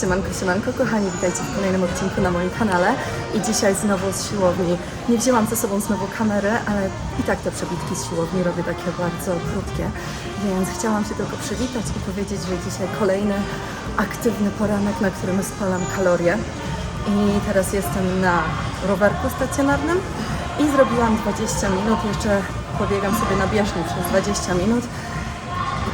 Siemanko, siemanko, kochani, witajcie w kolejnym odcinku na moim kanale. I dzisiaj znowu z siłowni. Nie wzięłam ze sobą znowu kamery, ale i tak te przebitki z siłowni robię takie bardzo krótkie, więc chciałam się tylko przywitać i powiedzieć, że dzisiaj kolejny aktywny poranek, na którym spalam kalorie. I teraz jestem na rowerku stacjonarnym i zrobiłam 20 minut, jeszcze pobiegam sobie na bieżni przez 20 minut.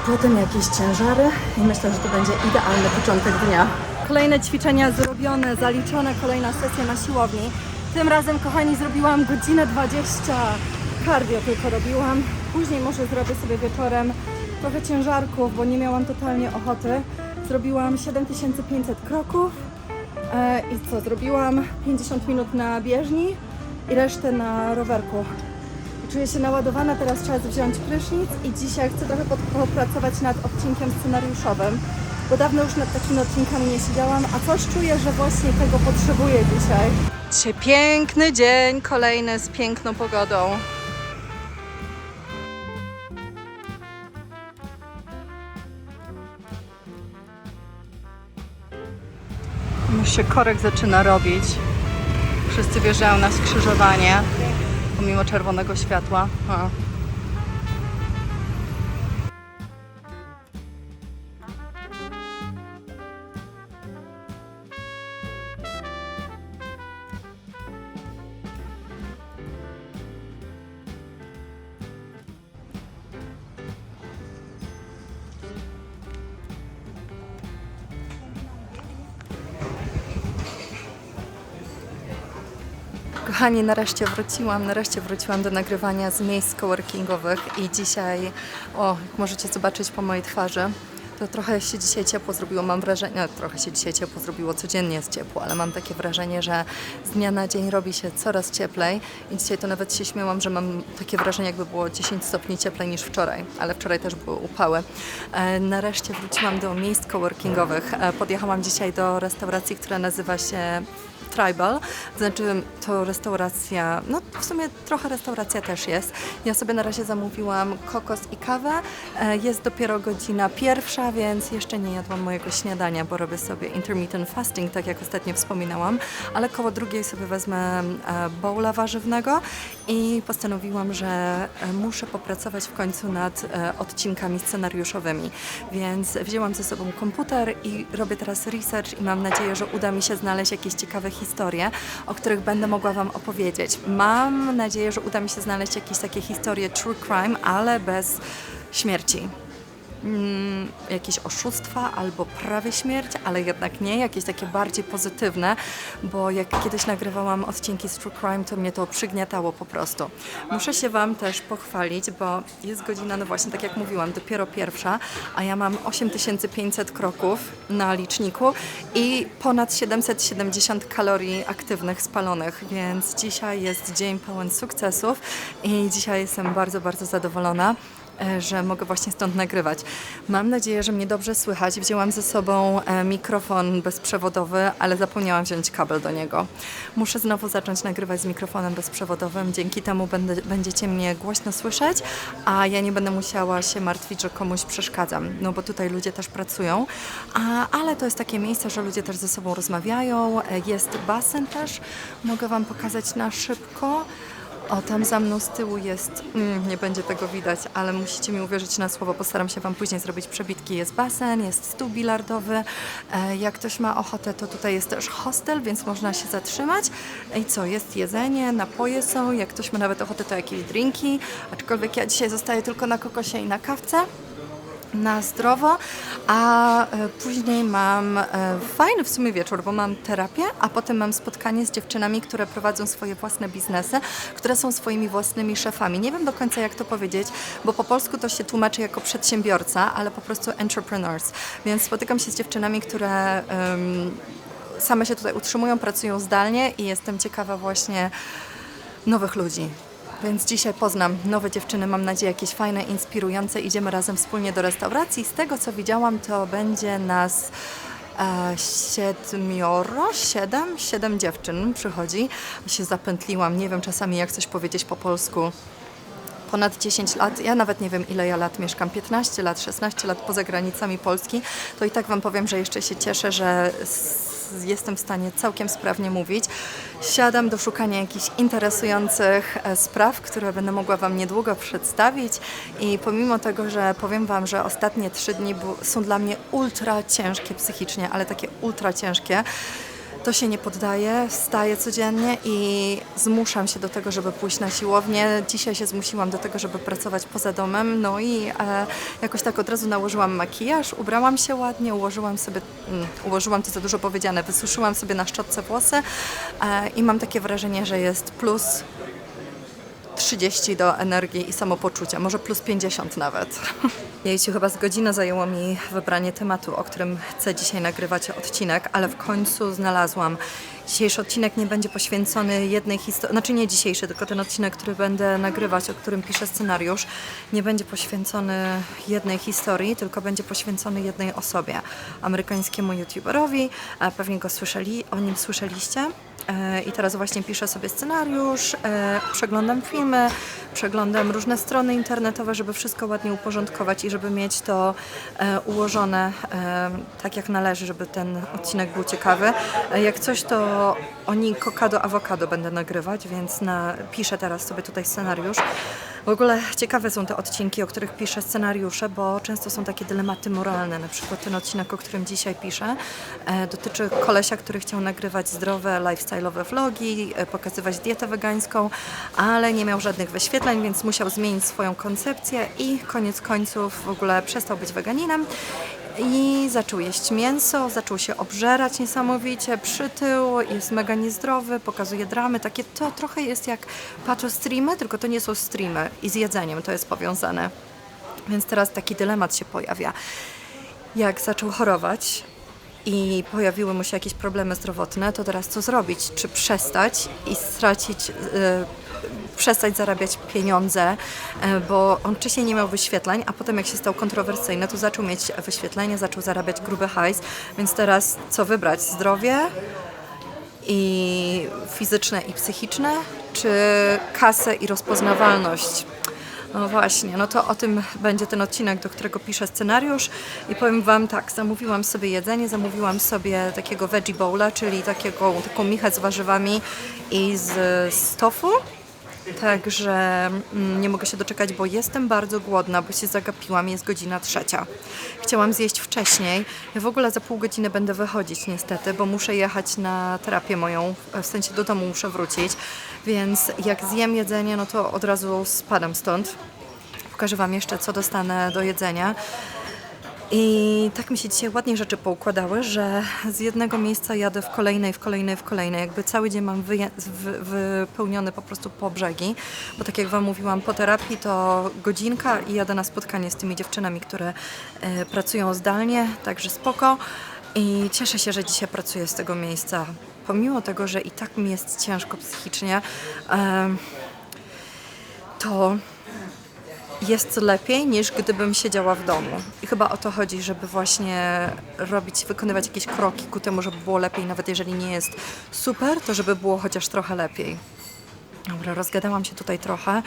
Potem jakieś ciężary i myślę, że to będzie idealny początek dnia. Kolejne ćwiczenia zrobione, zaliczone, kolejna sesja na siłowni. Tym razem, kochani, zrobiłam godzinę 20 cardio tylko robiłam. Później może zrobię sobie wieczorem trochę ciężarków, bo nie miałam totalnie ochoty. Zrobiłam 7500 kroków e, i co, zrobiłam 50 minut na bieżni i resztę na rowerku. Czuję się naładowana, teraz czas wziąć prysznic i dzisiaj chcę trochę popracować nad odcinkiem scenariuszowym, bo dawno już nad takimi odcinkami nie siedziałam, a coś czuję, że właśnie tego potrzebuję dzisiaj. Dzisiaj piękny dzień, kolejny z piękną pogodą. Już się korek zaczyna robić. Wszyscy wjeżdżają na skrzyżowanie pomimo czerwonego światła. A. Kochani, nareszcie wróciłam, nareszcie wróciłam do nagrywania z miejsc coworkingowych i dzisiaj, o, jak możecie zobaczyć po mojej twarzy, to trochę się dzisiaj ciepło zrobiło, mam wrażenie, no, trochę się dzisiaj ciepło zrobiło, codziennie jest ciepło, ale mam takie wrażenie, że z dnia na dzień robi się coraz cieplej i dzisiaj to nawet się śmiałam, że mam takie wrażenie, jakby było 10 stopni cieplej niż wczoraj, ale wczoraj też były upały. E, nareszcie wróciłam do miejsc coworkingowych. E, podjechałam dzisiaj do restauracji, która nazywa się Tribal, to znaczy to restauracja, no w sumie trochę restauracja też jest. Ja sobie na razie zamówiłam kokos i kawę. E, Jest dopiero godzina pierwsza, więc jeszcze nie jadłam mojego śniadania, bo robię sobie intermittent fasting, tak jak ostatnio wspominałam, ale koło drugiej sobie wezmę e, bowla warzywnego i postanowiłam, że e, muszę popracować w końcu nad odcinkami scenariuszowymi, więc wzięłam ze sobą komputer i robię teraz research i mam nadzieję, że uda mi się znaleźć jakieś ciekawe historie, o których będę mogła Wam opowiedzieć. Mam nadzieję, że uda mi się znaleźć jakieś takie historie true crime, ale bez śmierci mm, jakieś oszustwa albo prawie śmierć, ale jednak nie, jakieś takie bardziej pozytywne, bo jak kiedyś nagrywałam odcinki z True Crime, to mnie to przygniatało po prostu. Muszę się Wam też pochwalić, bo jest godzina, no właśnie, tak jak mówiłam, dopiero pierwsza, a ja mam 8500 kroków na liczniku i ponad 770 kalorii aktywnych spalonych, więc dzisiaj jest dzień pełen sukcesów i dzisiaj jestem bardzo, bardzo zadowolona że mogę właśnie stąd nagrywać. Mam nadzieję, że mnie dobrze słychać. Wzięłam ze sobą e, mikrofon bezprzewodowy, ale zapomniałam wziąć kabel do niego. Muszę znowu zacząć nagrywać z mikrofonem bezprzewodowym. Dzięki temu będę, będziecie mnie głośno słyszeć, a ja nie będę musiała się martwić, że komuś przeszkadzam, no bo tutaj ludzie też pracują, a, ale to jest takie miejsce, że ludzie też ze sobą rozmawiają. E, Jest basen też, mogę Wam pokazać na szybko. O, tam za mną z tyłu jest, mm, nie będzie tego widać, ale musicie mi uwierzyć na słowo, postaram się Wam później zrobić przebitki. Jest basen, jest stół bilardowy, e, jak ktoś ma ochotę, to tutaj jest też hostel, więc można się zatrzymać. I co, jest jedzenie, napoje są, jak ktoś ma nawet ochotę, to jakieś drinki, aczkolwiek ja dzisiaj zostaję tylko na kokosie i na kawce na zdrowo, a e, później mam e, fajny w sumie wieczór, bo mam terapię, a potem mam spotkanie z dziewczynami, które prowadzą swoje własne biznesy, które są swoimi własnymi szefami. Nie wiem do końca jak to powiedzieć, bo po polsku to się tłumaczy jako przedsiębiorca, ale po prostu entrepreneurs. Więc spotykam się z dziewczynami, które em, same się tutaj utrzymują, pracują zdalnie i jestem ciekawa właśnie nowych ludzi. Więc dzisiaj poznam nowe dziewczyny, mam nadzieję jakieś fajne, inspirujące. Idziemy razem wspólnie do restauracji. Z tego co widziałam, to będzie nas e, siedmioro, siedem, siedem dziewczyn przychodzi. Się zapętliłam, nie wiem czasami jak coś powiedzieć po polsku ponad 10 lat, ja nawet nie wiem ile ja lat mieszkam, 15 lat, 16 lat poza granicami Polski, to i tak Wam powiem, że jeszcze się cieszę, że jestem w stanie całkiem sprawnie mówić. Siadam do szukania jakichś interesujących e, spraw, które będę mogła Wam niedługo przedstawić i pomimo tego, że powiem Wam, że ostatnie trzy dni są dla mnie ultra ciężkie psychicznie, ale takie ultra ciężkie, to się nie poddaję, wstaję codziennie i zmuszam się do tego, żeby pójść na siłownię. Dzisiaj się zmusiłam do tego, żeby pracować poza domem, no i e, jakoś tak od razu nałożyłam makijaż, ubrałam się ładnie, ułożyłam sobie, mm, ułożyłam to za dużo powiedziane, wysuszyłam sobie na szczotce włosy e, i mam takie wrażenie, że jest plus 30 do energii i samopoczucia, może plus 50 nawet. Jejciu, chyba z godzinę zajęło mi wybranie tematu, o którym chcę dzisiaj nagrywać odcinek, ale w końcu znalazłam. Dzisiejszy odcinek nie będzie poświęcony jednej historii, znaczy nie dzisiejszy, tylko ten odcinek, który będę nagrywać, o którym piszę scenariusz, nie będzie poświęcony jednej historii, tylko będzie poświęcony jednej osobie, amerykańskiemu youtuberowi, pewnie go słyszeli, o nim słyszeliście. E, I teraz właśnie piszę sobie scenariusz, e, przeglądam filmy, przeglądam różne strony internetowe, żeby wszystko ładnie uporządkować i żeby mieć to e, ułożone tak jak należy, żeby ten odcinek był ciekawy. Jak coś, to o Nikokado Awokado będę nagrywać, więc na, piszę teraz sobie tutaj scenariusz. W ogóle ciekawe są te odcinki, o których piszę scenariusze, bo często są takie dylematy moralne. Na przykład ten odcinek, o którym dzisiaj piszę, e, dotyczy kolesia, który chciał nagrywać zdrowe, lifestyle'owe vlogi, e, pokazywać dietę wegańską, ale nie miał żadnych wyświetleń, więc musiał zmienić swoją koncepcję i koniec końców w ogóle przestał być weganinem. I zaczął jeść mięso, zaczął się obżerać niesamowicie, przytył, jest mega niezdrowy, pokazuje dramy. Takie to trochę jest jak patrzę streamy, tylko to nie są streamy i z jedzeniem to jest powiązane. Więc teraz taki dylemat się pojawia. Jak zaczął chorować i pojawiły mu się jakieś problemy zdrowotne, to teraz co zrobić? Czy przestać i stracić, yy, przestać zarabiać pieniądze, yy, bo on wcześniej nie miał wyświetleń, a potem jak się stał kontrowersyjny, to zaczął mieć wyświetlenia, zaczął zarabiać gruby hajs, więc teraz co wybrać? Zdrowie i fizyczne i psychiczne, czy kasę i rozpoznawalność? No właśnie, no to o tym będzie ten odcinek, do którego piszę scenariusz i powiem Wam tak, zamówiłam sobie jedzenie, zamówiłam sobie takiego veggie bowla, czyli takiego, taką michę z warzywami i z, z tofu. Także mm, nie mogę się doczekać, bo jestem bardzo głodna, bo się zagapiłam, jest godzina trzecia. Chciałam zjeść wcześniej. Ja w ogóle za pół godziny będę wychodzić niestety, bo muszę jechać na terapię moją, w sensie do domu muszę wrócić, więc jak zjem jedzenie, no to od razu spadam stąd. Pokażę Wam jeszcze, co dostanę do jedzenia. I tak mi się dzisiaj ładnie rzeczy poukładały, że z jednego miejsca jadę w kolejne, w kolejne, w kolejne. Jakby cały dzień mam wypełniony po prostu po brzegi, bo tak jak Wam mówiłam, po terapii to godzinka i jadę na spotkanie z tymi dziewczynami, które e, pracują zdalnie, także spoko. I cieszę się, że dzisiaj pracuję z tego miejsca. Pomimo tego, że i tak mi jest ciężko psychicznie, em, to jest lepiej niż gdybym siedziała w domu. I chyba o to chodzi, żeby właśnie robić, wykonywać jakieś kroki ku temu, żeby było lepiej, nawet jeżeli nie jest super, to żeby było chociaż trochę lepiej. Dobra, rozgadałam się tutaj trochę.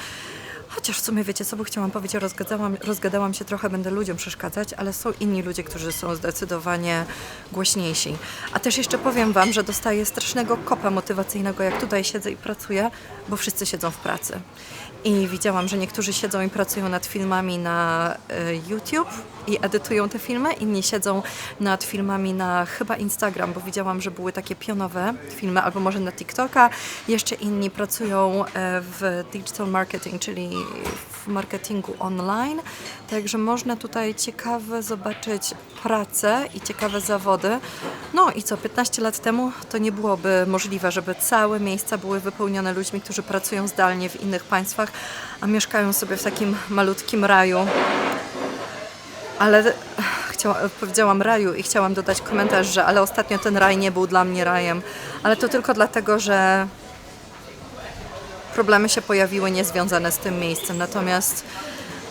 Chociaż w sumie wiecie, co by chciałam powiedzieć, rozgadałam, rozgadałam się trochę, będę ludziom przeszkadzać, ale są inni ludzie, którzy są zdecydowanie głośniejsi. A też jeszcze powiem Wam, że dostaję strasznego kopa motywacyjnego, jak tutaj siedzę i pracuję, bo wszyscy siedzą w pracy. I widziałam, że niektórzy siedzą i pracują nad filmami na y, YouTube i edytują te filmy, inni siedzą nad filmami na chyba Instagram, bo widziałam, że były takie pionowe filmy, albo może na TikToka. Jeszcze inni pracują e, w digital marketing, czyli w marketingu online. Także można tutaj ciekawe zobaczyć pracę i ciekawe zawody. No i co, 15 lat temu to nie byłoby możliwe, żeby całe miejsca były wypełnione ludźmi, którzy pracują zdalnie w innych państwach, a mieszkają sobie w takim malutkim raju. Ale powiedziałam raju i chciałam dodać komentarz, że ale ostatnio ten raj nie był dla mnie rajem. Ale to tylko dlatego, że problemy się pojawiły niezwiązane z tym miejscem. Natomiast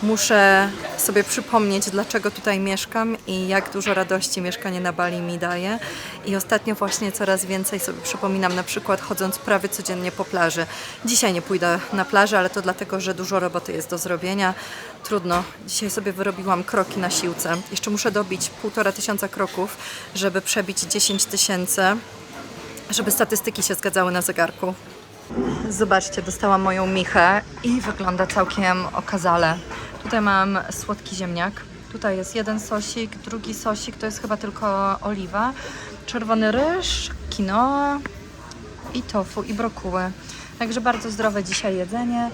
Muszę sobie przypomnieć, dlaczego tutaj mieszkam i jak dużo radości mieszkanie na Bali mi daje. I ostatnio właśnie coraz więcej sobie przypominam, na przykład chodząc prawie codziennie po plaży. Dzisiaj nie pójdę na plażę, ale to dlatego, że dużo roboty jest do zrobienia. Trudno. Dzisiaj sobie wyrobiłam kroki na siłce. Jeszcze muszę dobić półtora tysiąca kroków, żeby przebić 10 tysięcy, żeby statystyki się zgadzały na zegarku. Zobaczcie, dostałam moją michę i wygląda całkiem okazale. Tutaj mam słodki ziemniak. Tutaj jest jeden sosik, drugi sosik to jest chyba tylko oliwa. Czerwony ryż, quinoa i tofu i brokuły. Także bardzo zdrowe dzisiaj jedzenie.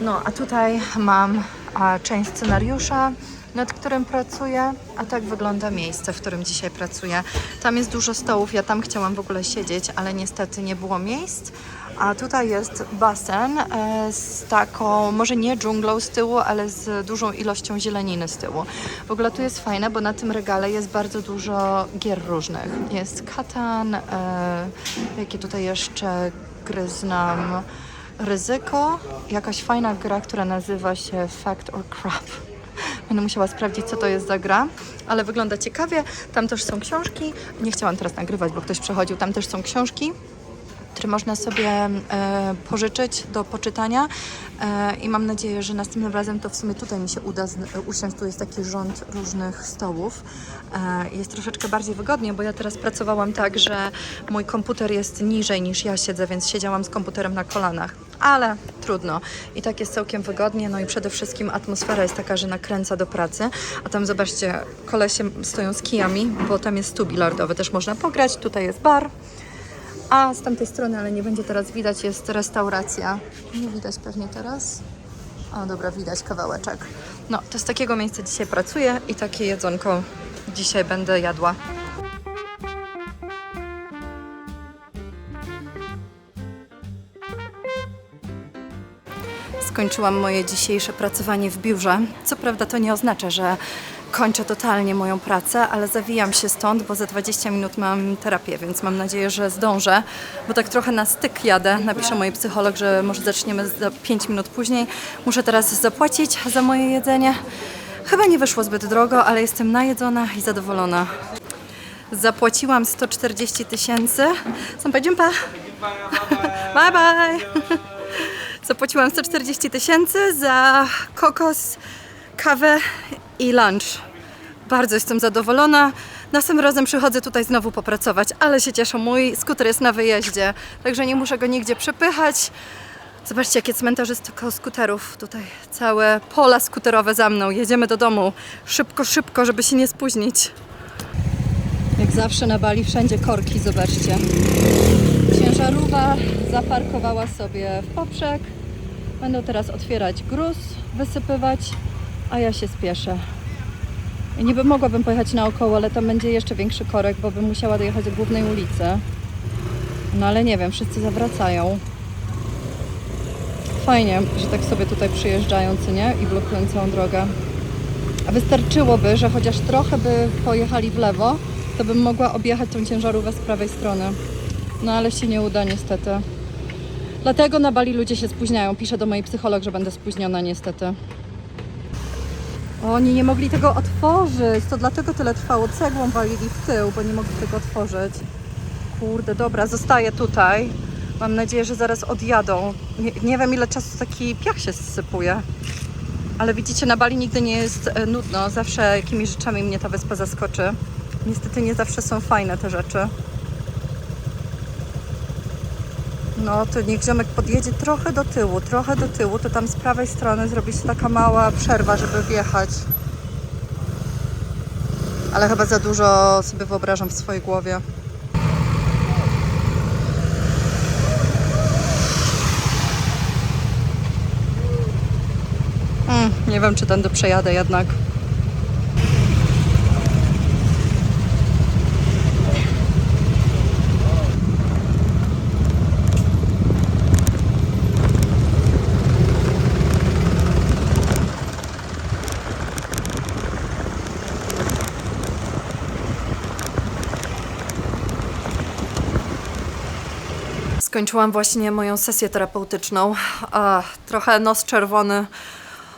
No a tutaj mam a, część scenariusza, nad którym pracuję, a tak wygląda miejsce, w którym dzisiaj pracuję. Tam jest dużo stołów, ja tam chciałam w ogóle siedzieć, ale niestety nie było miejsc. A tutaj jest basen e, z taką, może nie dżunglą z tyłu, ale z dużą ilością zieleniny z tyłu. W ogóle tu jest fajne, bo na tym regale jest bardzo dużo gier różnych. Jest Katan, e, jakie tutaj jeszcze gry znam, Ryzyko, jakaś fajna gra, która nazywa się Fact or Crap. Będę musiała sprawdzić, co to jest za gra, ale wygląda ciekawie. Tam też są książki. Nie chciałam teraz nagrywać, bo ktoś przechodził. Tam też są książki które można sobie e, pożyczyć do poczytania e, i mam nadzieję, że następnym razem to w sumie tutaj mi się uda usiąść. Tu jest taki rząd różnych stołów. E, jest troszeczkę bardziej wygodnie, bo ja teraz pracowałam tak, że mój komputer jest niżej niż ja siedzę, więc siedziałam z komputerem na kolanach. Ale trudno. I tak jest całkiem wygodnie. No i przede wszystkim atmosfera jest taka, że nakręca do pracy. A tam zobaczcie, kolesie stoją z kijami, bo tam jest stół bilardowy. Też można pograć. Tutaj jest bar. A z tamtej strony, ale nie będzie teraz widać, jest restauracja. Nie widać pewnie teraz. O, dobra, widać kawałeczek. No, to z takiego miejsca dzisiaj pracuję i takie jedzonko dzisiaj będę jadła. Skończyłam moje dzisiejsze pracowanie w biurze. Co prawda to nie oznacza, że kończę totalnie moją pracę, ale zawijam się stąd, bo za 20 minut mam terapię, więc mam nadzieję, że zdążę, bo tak trochę na styk jadę. Napisze mój psycholog, że może zaczniemy za 5 minut później. Muszę teraz zapłacić za moje jedzenie. Chyba nie wyszło zbyt drogo, ale jestem najedzona i zadowolona. Zapłaciłam 140 tysięcy. Sampajdziumpa. Bye bye. Zapłaciłam 140 tysięcy za kokos, kawę i lunch. Bardzo jestem zadowolona. Następnym razem przychodzę tutaj znowu popracować, ale się cieszę. Mój skuter jest na wyjeździe, także nie muszę go nigdzie przepychać. Zobaczcie, jakie cmentarzysko skuterów. Tutaj całe pola skuterowe za mną. Jedziemy do domu. Szybko, szybko, żeby się nie spóźnić. Jak zawsze na Bali wszędzie korki, zobaczcie. Ciężarówka zaparkowała sobie w poprzek. Będą teraz otwierać gruz, wysypywać, a ja się spieszę. Niby mogłabym pojechać naokoło, ale tam będzie jeszcze większy korek, bo bym musiała dojechać do głównej ulicy. No ale nie wiem, wszyscy zawracają. Fajnie, że tak sobie tutaj przyjeżdżają, co nie? I blokują całą drogę. A wystarczyłoby, że chociaż trochę by pojechali w lewo, to bym mogła objechać tą ciężarówkę z prawej strony. No ale się nie uda niestety. Dlatego na Bali ludzie się spóźniają. Piszę do mojej psycholog, że będę spóźniona niestety. Oni nie mogli tego otworzyć. To dlatego tyle trwało. Cegłą walili w tył, bo nie mogli tego otworzyć. Kurde, dobra, zostaję tutaj. Mam nadzieję, że zaraz odjadą. Nie, nie wiem, ile czasu taki piach się zsypuje. Ale widzicie, na Bali nigdy nie jest e, nudno. Zawsze jakimiś rzeczami mnie ta wyspa zaskoczy. Niestety nie zawsze są fajne te rzeczy. No to niech ziomek podjedzie trochę do tyłu, trochę do tyłu, to tam z prawej strony zrobi się taka mała przerwa, żeby wjechać. Ale chyba za dużo sobie wyobrażam w swojej głowie. Mm, nie wiem, czy tędy przejadę jednak. Skończyłam właśnie moją sesję terapeutyczną. A, trochę nos czerwony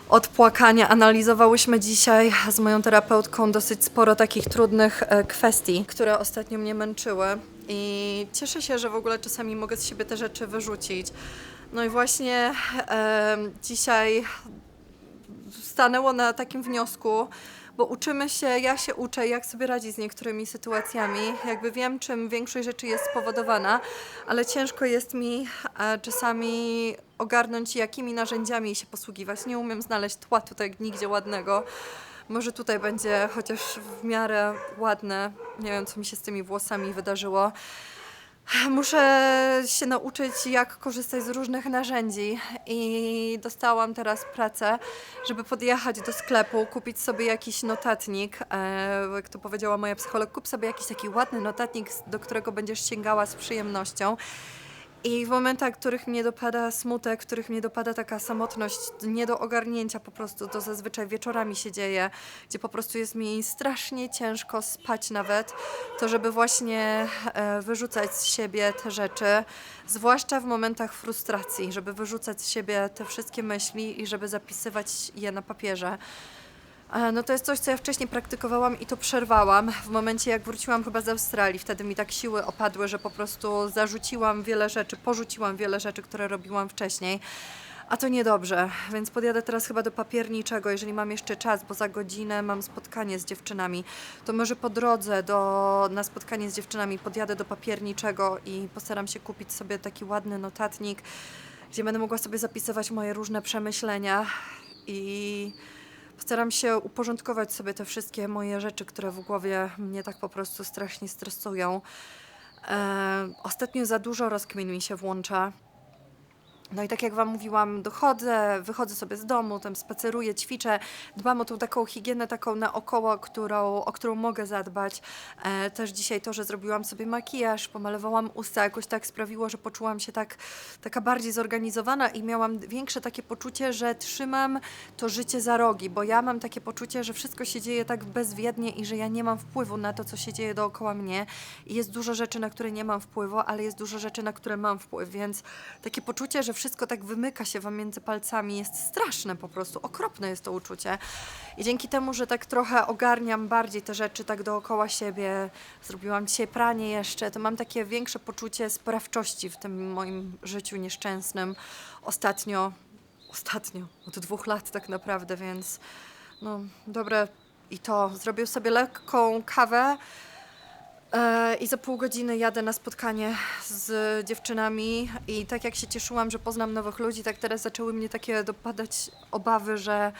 od płakania. Analizowałyśmy dzisiaj z moją terapeutką dosyć sporo takich trudnych e, kwestii, które ostatnio mnie męczyły. I cieszę się, że w ogóle czasami mogę z siebie te rzeczy wyrzucić. No i właśnie e, dzisiaj stanęło na takim wniosku, bo uczymy się, ja się uczę, jak sobie radzić z niektórymi sytuacjami. Jakby wiem, czym większość rzeczy jest spowodowana, ale ciężko jest mi e, czasami ogarnąć, jakimi narzędziami się posługiwać. Nie umiem znaleźć tła tutaj nigdzie ładnego. Może tutaj będzie chociaż w miarę ładne. Nie wiem, co mi się z tymi włosami wydarzyło. Muszę się nauczyć, jak korzystać z różnych narzędzi i dostałam teraz pracę, żeby podjechać do sklepu, kupić sobie jakiś notatnik. E, jak to powiedziała moja psycholog, kup sobie jakiś taki ładny notatnik, do którego będziesz sięgała z przyjemnością. I w momentach, w których mnie dopada smutek, w których mnie dopada taka samotność, nie do ogarnięcia po prostu, to zazwyczaj wieczorami się dzieje, gdzie po prostu jest mi strasznie ciężko spać nawet, to żeby właśnie e, wyrzucać z siebie te rzeczy, zwłaszcza w momentach frustracji, żeby wyrzucać z siebie te wszystkie myśli i żeby zapisywać je na papierze. E, No to jest coś, co ja wcześniej praktykowałam i to przerwałam w momencie, jak wróciłam chyba z Australii. Wtedy mi tak siły opadły, że po prostu zarzuciłam wiele rzeczy, porzuciłam wiele rzeczy, które robiłam wcześniej. A to niedobrze, więc podjadę teraz chyba do papierniczego, jeżeli mam jeszcze czas, bo za godzinę mam spotkanie z dziewczynami. To może po drodze do, na spotkanie z dziewczynami podjadę do papierniczego i postaram się kupić sobie taki ładny notatnik, gdzie będę mogła sobie zapisywać moje różne przemyślenia i Postaram się uporządkować sobie te wszystkie moje rzeczy, które w głowie mnie tak po prostu strasznie stresują. E, ostatnio za dużo rozkmin mi się włącza. No i tak jak Wam mówiłam, dochodzę, wychodzę sobie z domu, tam spaceruję, ćwiczę, dbam o tą taką higienę taką naokoło, którą, o którą mogę zadbać. E, też dzisiaj to, że zrobiłam sobie makijaż, pomalowałam usta, jakoś tak sprawiło, że poczułam się tak, taka bardziej zorganizowana i miałam większe takie poczucie, że trzymam to życie za rogi, bo ja mam takie poczucie, że wszystko się dzieje tak bezwiednie i że ja nie mam wpływu na to, co się dzieje dookoła mnie. I jest dużo rzeczy, na które nie mam wpływu, ale jest dużo rzeczy, na które mam wpływ, więc takie poczucie, że wszystko tak wymyka się wam między palcami jest straszne po prostu, okropne jest to uczucie. I dzięki temu, że tak trochę ogarniam bardziej te rzeczy tak dookoła siebie, zrobiłam dzisiaj pranie jeszcze, to mam takie większe poczucie sprawczości w tym moim życiu nieszczęsnym ostatnio, ostatnio, od dwóch lat tak naprawdę, więc no dobre i to. Zrobię sobie lekką kawę i za pół godziny jadę na spotkanie z dziewczynami i tak jak się cieszyłam, że poznam nowych ludzi, tak teraz zaczęły mnie takie dopadać obawy, że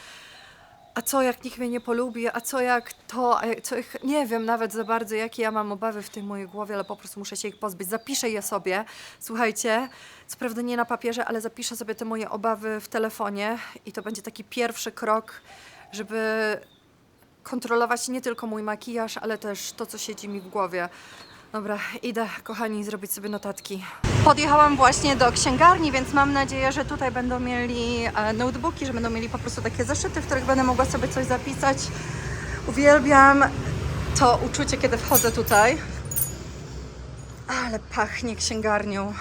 a co jak nikt mnie nie polubi, a co jak to, a co jak, nie wiem nawet za bardzo, jakie ja mam obawy w tej mojej głowie, ale po prostu muszę się ich pozbyć. Zapiszę je sobie, słuchajcie, co prawda nie na papierze, ale zapiszę sobie te moje obawy w telefonie i to będzie taki pierwszy krok, żeby kontrolować nie tylko mój makijaż, ale też to, co siedzi mi w głowie. Dobra, idę, kochani, zrobić sobie notatki. Podjechałam właśnie do księgarni, więc mam nadzieję, że tutaj będą mieli e, notebooki, że będą mieli po prostu takie zeszyty, w których będę mogła sobie coś zapisać. Uwielbiam to uczucie, kiedy wchodzę tutaj. Ale pachnie księgarnią.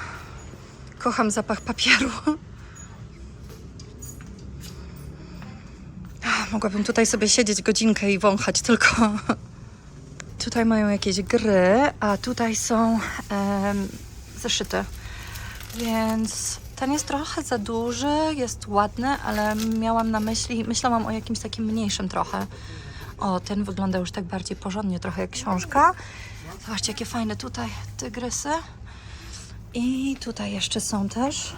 Kocham zapach papieru. Mogłabym tutaj sobie siedzieć godzinkę i wąchać, tylko tutaj mają jakieś gry, a tutaj są zeszyty. Więc ten jest trochę za duży, jest ładny, ale miałam na myśli, myślałam o jakimś takim mniejszym trochę. O, ten wygląda już tak bardziej porządnie, trochę jak książka. Zobaczcie, jakie fajne tutaj tygrysy. I tutaj jeszcze są też.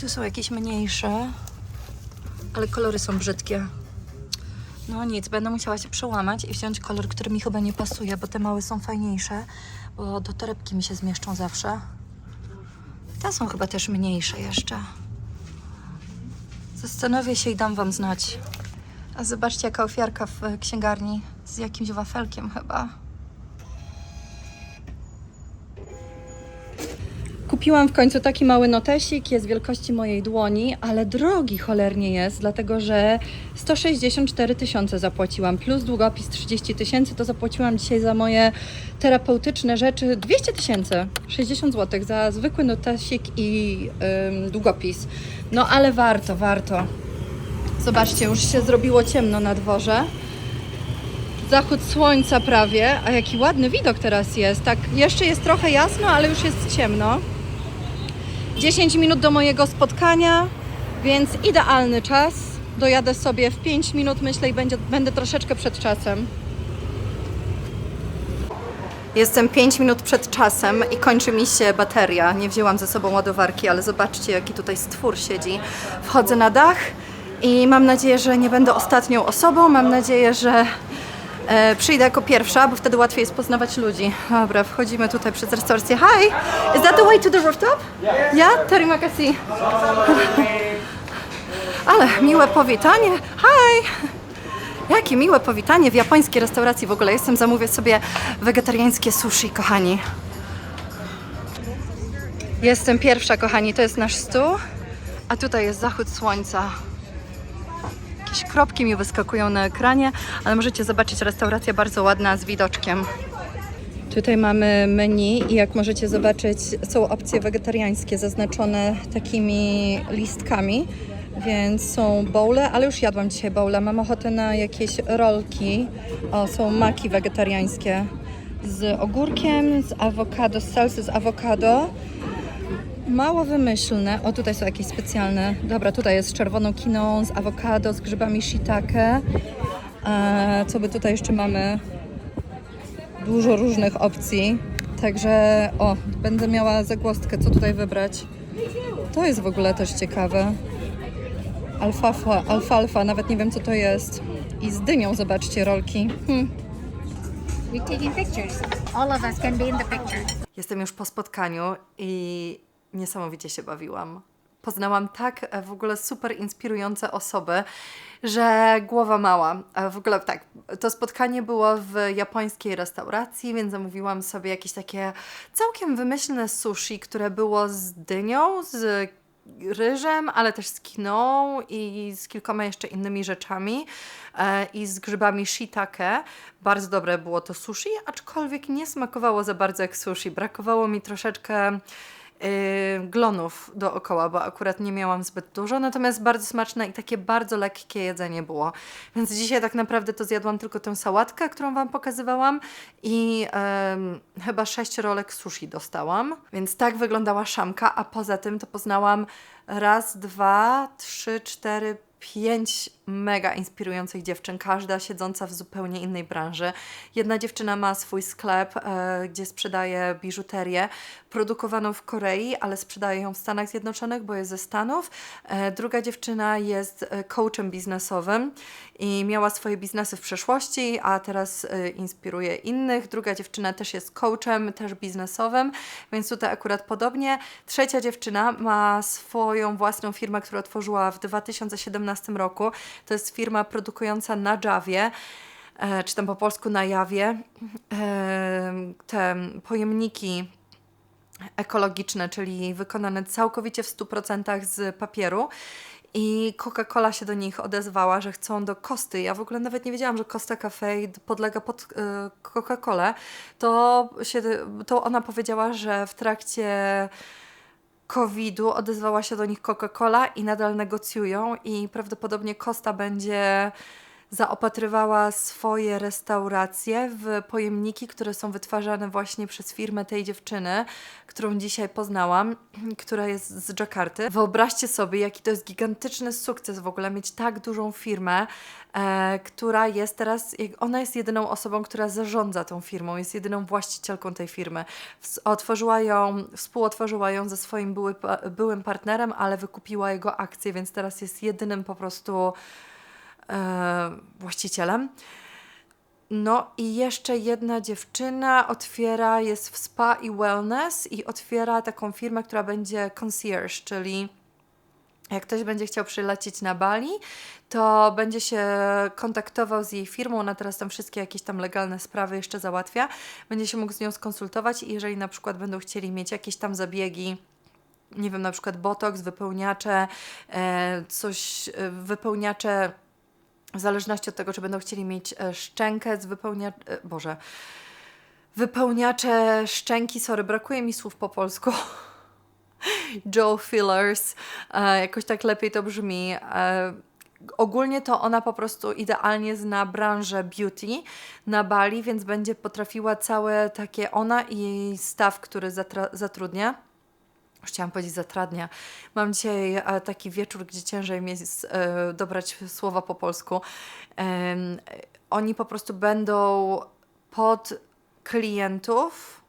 Tu są jakieś mniejsze, ale kolory są brzydkie. No nic, będę musiała się przełamać i wziąć kolor, który mi chyba nie pasuje, bo te małe są fajniejsze, bo do torebki mi się zmieszczą zawsze. Te są chyba też mniejsze jeszcze. Zastanowię się i dam wam znać. A zobaczcie, jaka ofiarka w księgarni z jakimś wafelkiem chyba. Kupiłam w końcu taki mały notesik, jest wielkości mojej dłoni, ale drogi cholernie jest, dlatego że 164 tysiące zapłaciłam, plus długopis 30 tysięcy, to zapłaciłam dzisiaj za moje terapeutyczne rzeczy 200 tysięcy, 60 zł za zwykły notesik i ym, długopis. No ale warto, warto. Zobaczcie, już się zrobiło ciemno na dworze. Zachód słońca prawie, a jaki ładny widok teraz jest. Tak, jeszcze jest trochę jasno, ale już jest ciemno. 10 minut do mojego spotkania, więc idealny czas. Dojadę sobie w 5 minut, myślę, i będzie, będę troszeczkę przed czasem. Jestem 5 minut przed czasem i kończy mi się bateria. Nie wzięłam ze sobą ładowarki, ale zobaczcie, jaki tutaj stwór siedzi. Wchodzę na dach i mam nadzieję, że nie będę ostatnią osobą. Mam nadzieję, że e, przyjdę jako pierwsza, bo wtedy łatwiej jest poznawać ludzi. Dobra, wchodzimy tutaj przez restaurację. Hi! Is that the way to the rooftop? Yeah? yeah? Terima kasih. Ale miłe powitanie. Hi! Jakie miłe powitanie w japońskiej restauracji w ogóle. Jestem, zamówię sobie wegetariańskie sushi, kochani. Jestem pierwsza, kochani, to jest nasz stół, a tutaj jest zachód słońca. Jakieś kropki mi wyskakują na ekranie, ale możecie zobaczyć restauracja bardzo ładna z widoczkiem. Tutaj mamy menu i jak możecie zobaczyć, są opcje wegetariańskie zaznaczone takimi listkami, więc są bowle, ale już jadłam dzisiaj bowle. Mam ochotę na jakieś rolki. O, są maki wegetariańskie z ogórkiem, z awokado, z salsy z awokado. Mało wymyślne. O, tutaj są jakieś specjalne. Dobra, tutaj jest z czerwoną kiną, z awokado, z grzybami shiitake. E, co by tutaj jeszcze mamy? Dużo różnych opcji. Także, o, będę miała zagłostkę, co tutaj wybrać. To jest w ogóle też ciekawe. Alfalfa, alfalfa, nawet nie wiem co to jest. I z dynią, zobaczcie, rolki. Hmm. We're taking pictures. All of us can be in the picture. Jestem już po spotkaniu i niesamowicie się bawiłam. Poznałam tak e, w ogóle super inspirujące osoby, że głowa mała. E, W ogóle tak, to spotkanie było w japońskiej restauracji, więc zamówiłam sobie jakieś takie całkiem wymyślne sushi, które było z dynią, z ryżem, ale też z kiną i z kilkoma jeszcze innymi rzeczami e, i z grzybami shiitake. Bardzo dobre było to sushi, aczkolwiek nie smakowało za bardzo jak sushi. Brakowało mi troszeczkę glonów dookoła, bo akurat nie miałam zbyt dużo, natomiast bardzo smaczne i takie bardzo lekkie jedzenie było. Więc dzisiaj tak naprawdę to zjadłam tylko tę sałatkę, którą Wam pokazywałam i chyba sześć rolek sushi dostałam. Więc tak wyglądała szamka, a poza tym to poznałam raz, dwa, trzy, cztery, pięć mega inspirujących dziewczyn, każda siedząca w zupełnie innej branży. Jedna dziewczyna ma swój sklep, e, gdzie sprzedaje biżuterię produkowaną w Korei, ale sprzedaje ją w Stanach Zjednoczonych, bo jest ze Stanów. E, druga dziewczyna jest e, coachem biznesowym i miała swoje biznesy w przeszłości, a teraz e, inspiruje innych. Druga dziewczyna też jest coachem, też biznesowym, więc tutaj akurat podobnie. Trzecia dziewczyna ma swoją własną firmę, którą otworzyła w 2017 roku. To jest firma produkująca na Javie, e, czy tam po polsku na Jawie, e, te pojemniki ekologiczne, czyli wykonane całkowicie w 100% z papieru. I Coca-Cola się do nich odezwała, że chcą do Kosty. Ja w ogóle nawet nie wiedziałam, że Costa Cafe podlega pod e, Coca-Colę. To, się, to ona powiedziała, że w trakcie COVID-u odezwała się do nich Coca-Cola i nadal negocjują i prawdopodobnie Costa będzie zaopatrywała swoje restauracje w pojemniki, które są wytwarzane właśnie przez firmę tej dziewczyny, którą dzisiaj poznałam, która jest z Jakarty. Wyobraźcie sobie, jaki to jest gigantyczny sukces w ogóle mieć tak dużą firmę, e, która jest teraz, ona jest jedyną osobą, która zarządza tą firmą, jest jedyną właścicielką tej firmy. Otworzyła ją, współotworzyła ją ze swoim były, byłym partnerem, ale wykupiła jego akcje, więc teraz jest jedynym po prostu właścicielem. No i jeszcze jedna dziewczyna otwiera, jest w spa i wellness i otwiera taką firmę, która będzie concierge, czyli jak ktoś będzie chciał przylecieć na Bali, to będzie się kontaktował z jej firmą, ona teraz tam wszystkie jakieś tam legalne sprawy jeszcze załatwia, będzie się mógł z nią skonsultować i jeżeli na przykład będą chcieli mieć jakieś tam zabiegi nie wiem, na przykład botoks, wypełniacze, e, coś, e, wypełniacze w zależności od tego, czy będą chcieli mieć e, szczękę z wypełnia... e, Boże. Wypełniacze szczęki, sorry, brakuje mi słów po polsku. Joe Fillers, e, jakoś tak lepiej to brzmi. Ogólnie to ona po prostu idealnie zna branżę beauty na Bali, więc będzie potrafiła całe takie, ona i staw, który zatrudnia, chciałam powiedzieć zatradnia. Mam dzisiaj e, taki wieczór, gdzie ciężej mi jest e, dobrać słowa po polsku. Oni po prostu będą pod klientów,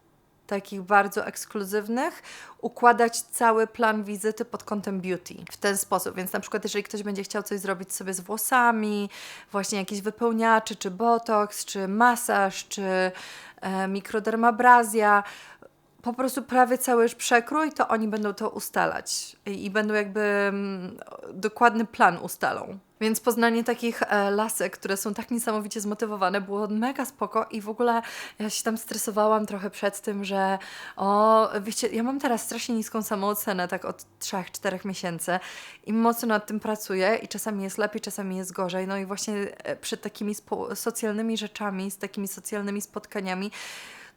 takich bardzo ekskluzywnych, układać cały plan wizyty pod kątem beauty w ten sposób. Więc na przykład, jeżeli ktoś będzie chciał coś zrobić sobie z włosami, właśnie jakieś wypełniacze, czy botoks, czy masaż, czy e, mikrodermabrazja, po prostu prawie cały już przekrój, to oni będą to ustalać i, i będą jakby mm, dokładny plan ustalą. Więc poznanie takich e, lasek, które są tak niesamowicie zmotywowane, było mega spoko i w ogóle ja się tam stresowałam trochę przed tym, że o, wiecie, ja mam teraz strasznie niską samoocenę, tak od 3-4 miesięcy i mocno nad tym pracuję i czasami jest lepiej, czasami jest gorzej. No i właśnie e, przed takimi spo- socjalnymi rzeczami, z takimi socjalnymi spotkaniami,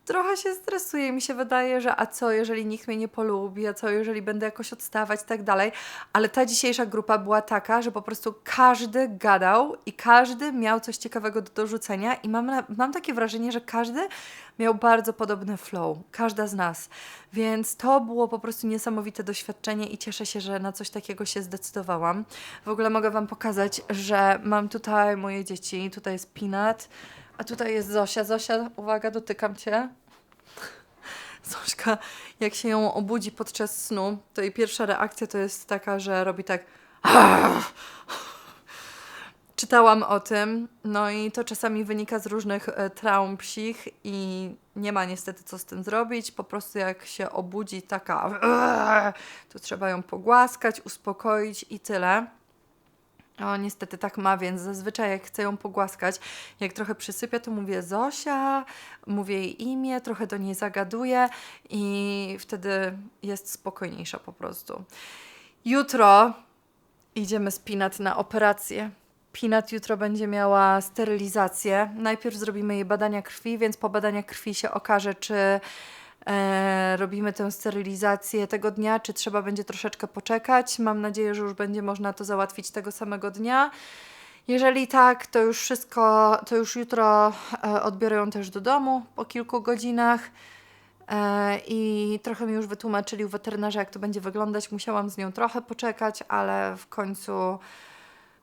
trochę się stresuję i mi się wydaje, że a co, jeżeli nikt mnie nie polubi, a co, jeżeli będę jakoś odstawać i tak dalej. Ale ta dzisiejsza grupa była taka, że po prostu każdy gadał i każdy miał coś ciekawego do dorzucenia i mam, mam takie wrażenie, że każdy miał bardzo podobny flow, każda z nas. Więc to było po prostu niesamowite doświadczenie i cieszę się, że na coś takiego się zdecydowałam. W ogóle mogę Wam pokazać, że mam tutaj moje dzieci, tutaj jest Peanut, a tutaj jest Zosia. Zosia, uwaga, dotykam Cię. Zośka, jak się ją obudzi podczas snu, to jej pierwsza reakcja to jest taka, że robi tak. Czytałam o tym, no i to czasami wynika z różnych e, traum psich i nie ma niestety co z tym zrobić. Po prostu jak się obudzi taka, to trzeba ją pogłaskać, uspokoić i tyle. O, niestety tak ma, więc zazwyczaj jak chcę ją pogłaskać, jak trochę przysypię, to mówię Zosia, mówię jej imię, trochę do niej zagaduję i wtedy jest spokojniejsza po prostu. Jutro idziemy z Pinat na operację. Pinat jutro będzie miała sterylizację. Najpierw zrobimy jej badania krwi, więc po badaniach krwi się okaże, czy e, robimy tę sterylizację tego dnia, czy trzeba będzie troszeczkę poczekać. Mam nadzieję, że już będzie można to załatwić tego samego dnia. Jeżeli tak, to już wszystko, to już jutro e, odbiorę ją też do domu po kilku godzinach. E, I trochę mi już wytłumaczyli u weterynarza, jak to będzie wyglądać. Musiałam z nią trochę poczekać, ale w końcu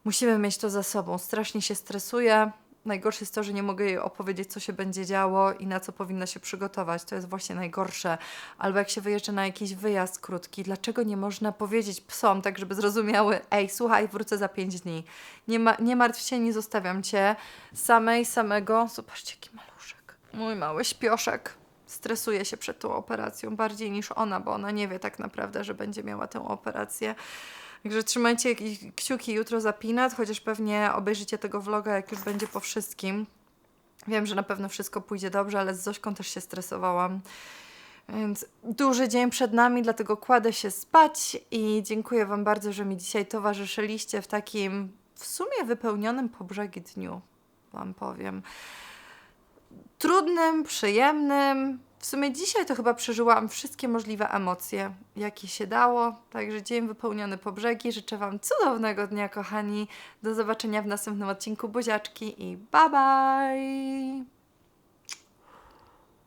musimy mieć to za sobą. Strasznie się stresuję. Najgorsze jest to, że nie mogę jej opowiedzieć, co się będzie działo i na co powinna się przygotować. To jest właśnie najgorsze. Albo jak się wyjeżdża na jakiś wyjazd krótki, dlaczego nie można powiedzieć psom, tak żeby zrozumiały, ej, słuchaj, wrócę za pięć dni. Nie, ma, nie martw się, nie zostawiam cię samej, samego. Zobaczcie, jaki maluszek. Mój mały śpioszek. Stresuje się przed tą operacją bardziej niż ona, bo ona nie wie tak naprawdę, że będzie miała tę operację. Także trzymajcie kciuki jutro za Pinat, chociaż pewnie obejrzycie tego vloga, jak już będzie po wszystkim. Wiem, że na pewno wszystko pójdzie dobrze, ale z Zośką też się stresowałam. Więc duży dzień przed nami, dlatego kładę się spać i dziękuję Wam bardzo, że mi dzisiaj towarzyszyliście w takim w sumie wypełnionym po brzegi dniu, Wam powiem. Trudnym, przyjemnym. W sumie dzisiaj to chyba przeżyłam wszystkie możliwe emocje, jakie się dało. Także dzień wypełniony po brzegi. Życzę Wam cudownego dnia, kochani. Do zobaczenia w następnym odcinku Buziaczki i bye bye!